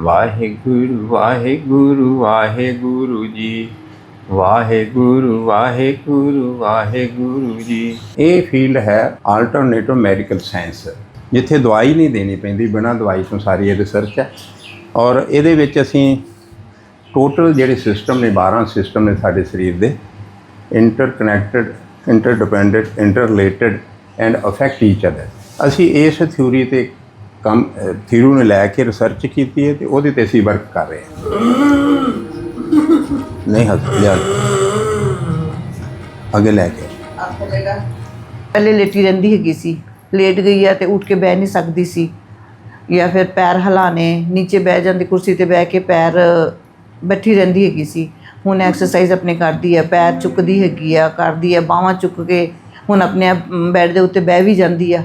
ਵਾਹਿਗੁਰੂ ਵਾਹਿਗੁਰੂ ਵਾਹਿਗੁਰੂ ਜੀ। ਵਾਹਿਗੁਰੂ ਵਾਹਿਗੁਰੂ ਵਾਹਿਗੁਰੂ ਜੀ। ਇਹ ਫੀਲਡ ਹੈ alternative medical science ਜਿੱਥੇ ਦਵਾਈ ਨਹੀਂ ਦੇਣੀ ਪੈਂਦੀ, ਬਿਨਾਂ ਦਵਾਈ ਤੋਂ ਸਾਰੀ ਇਹ ਰਿਸਰਚ ਹੈ। ਔਰ ਇਹਦੇ ਵਿੱਚ ਅਸੀਂ ਟੋਟਲ ਜਿਹੜੇ ਸਿਸਟਮ ਨੇ 12 ਸਿਸਟਮ ਨੇ ਸਾਡੇ ਸਰੀਰ ਦੇ। Interconnected interdependent interrelated and affect each other ਅਸੀਂ ਇਸ ਥਿਊਰੀ ਤੇ ਕੰਮ ਥਿਊਰੀ ਨੂੰ ਲੈ ਕੇ ਰਿਸਰਚ ਕੀਤੀ ਹੈ ਤੇ ਉਹਦੇ ਤੇ ਅਸੀਂ ਵਰਕ ਕਰ ਰਹੇ ਹਾਂ। ਨਹੀਂ ਹੱਸ ਯਾਰ ਅੱਗੇ ਲੈ ਕੇ। ਪਹਿਲੇ ਲੇਟੀ ਰਹਿੰਦੀ ਹੈਗੀ ਸੀ, ਲੇਟ ਗਈ ਆ ਤੇ ਉੱਠ ਕੇ ਬਹਿ ਨਹੀਂ ਸਕਦੀ ਸੀ। ਜਾਂ ਫਿਰ ਪੈਰ ਹਿਲਾਣੇ ਨੀਚੇ ਬਹਿ ਜਾਂਦੀ ਕੁਰਸੀ ਤੇ ਬਹਿ ਕੇ ਪੈਰ, ਬੈਠੀ ਰਹਿੰਦੀ ਹੈਗੀ ਸੀ। ਹੁਣ ਐਕਸਰਸਾਈਜ਼ ਆਪਣੇ ਕਰਦੀ ਹੈ ਪੈਰ ਚੁੱਕਦੀ ਹੈਗੀ ਆ, ਕਰਦੀ ਹੈ ਬਾਹਾਂ ਚੁੱਕ ਕੇ ਹੁਣ ਆਪਣੇ ਆਪ ਬੈੱਡ ਦੇ ਉੱਤੇ ਬਹਿ ਵੀ ਜਾਂਦੀ ਆ।